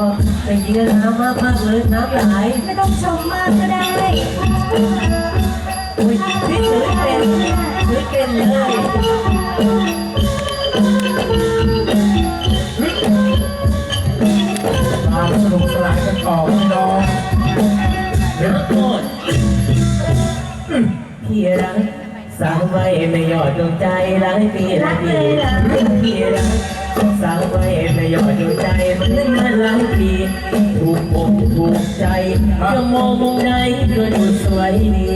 ก็ไปยิงกันน้ำมากมากเลย น้ำไหลไม่ต้องชมมากก็ได้อุ้ยพี่ถือเป็นถือเป็นเลยมาสนุกสนานกันต่อพี่น้องเดี๋ยวโทษพี่รักสาวไว้ไม่หยอดดวงใจร้ายพี่ละพี่พี่รักสาวไว้ไม่หยอดดวงใจมันนั้นมา ใจจะมองมุมไหนก็ดูสวยดี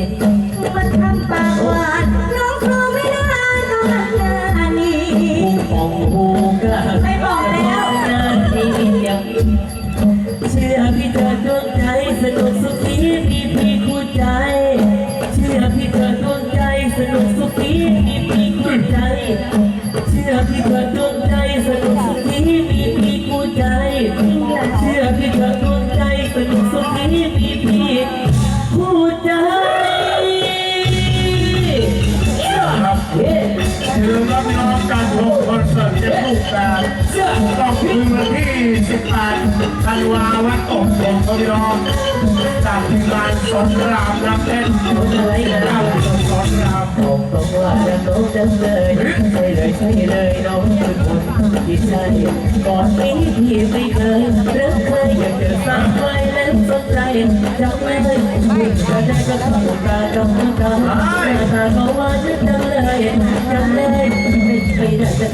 มันทำปากหวานน้องครูไม่ได้ต้องหันหน้านี่หูของหูก็ไม่บอกแล้วนานที่ยังเชื่อพี่เธอดวงใจสนุก อนเสิร์ตเจ็ดลูกแปดก็คือวันที่ 18ธันวาวัดอกลงครับพี่น้องจากทีมงานสอนรามรับเล่นอะไรกันเก้าสอนรามบอกตรงว่าจะน้องจังเลยใช่เลยใช่เลยน้องเป็นคนที่ใช่ก่อนนี้พี่ไม่เคยรักใครอยากจะสร้างไว้แล้วสนใจจังเลยจะได้ก็เข้าตารจ้องตาหน้าตาก็ว่าจะ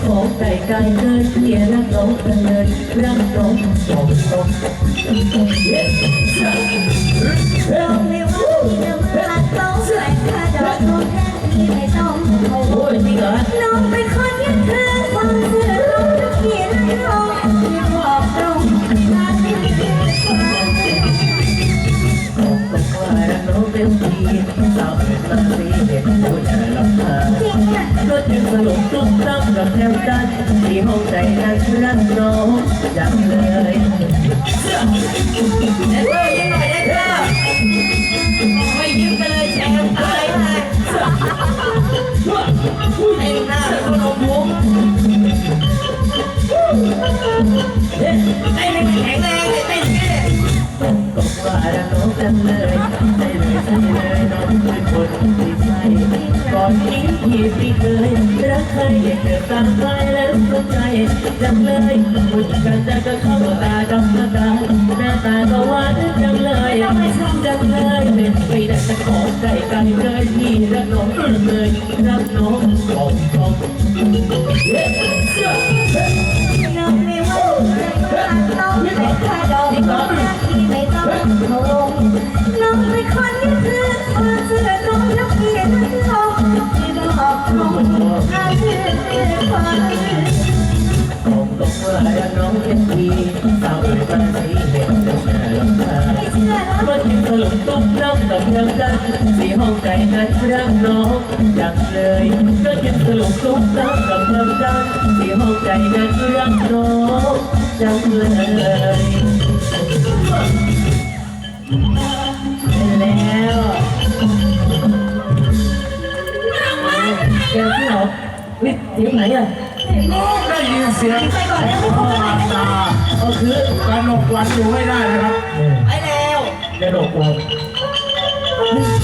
ไม่ได้จะขอไก่ไก่เลยพี่รักน้องจังเลยรักน้องบอกตรงเย้ลองเรียกว่าที่จะมาต้องส กับแถวกันที่ห้องใจนั้นรักน้องจังเลยเด็กเอ้ยยังไงเด็กเอ้ยไม่ยิ้มไปเลยแชร์ตายเลยไอ้หน้าคนอมพุงไอ้ไม่แข็งแรงไอ้เต้นแก่ก็ว่ารักน้องจังเลย นนี้พี่ไม่เคยรักใครอยากจะตั้งใจแล้วสนใจจังเลยพูดกันแต่ก็เข้าตาดำตาตาหน้าตาก็หวานจังเลยไม่ชอบจังเลยเป็นไปได้แต่ขอใจกันเลยพี่รักน้องเลยรักน้องของของ บอกตรงตาที่ไม่ได้มเชื่อบอกตรงว่ารักน้องเป็นทีสาวเป็นบ้านสีเด็กจะแค่ลำคาไม่เชื่อแล้วก็จึงถล่นั้นสีห้องใจนั้นรักน้องจังเลยก็จึงถล่มตุ้มน้ำกับน้ำกันสีห้องใจนั้นรักน้องจังเลย แกพี่หรอนี่เสียงไหนอะได้ยินเสียงพ่อตาก็คือการนกวันอยู่ไม่ได้นะครับไปแล้วกระโดดวง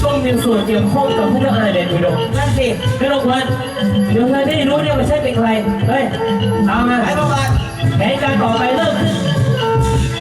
ต้องมีส่วนเกี่ยวข้องกับพระเจ้าอาเดนอุดมนั่นสิกระโดดวันเดี๋ยวเธอได้รู้เนี่ยว่าใช่เป็นใครเฮ้ยตามมาไอ้ประวัติแผนการต่อไปเริ่มขึ้น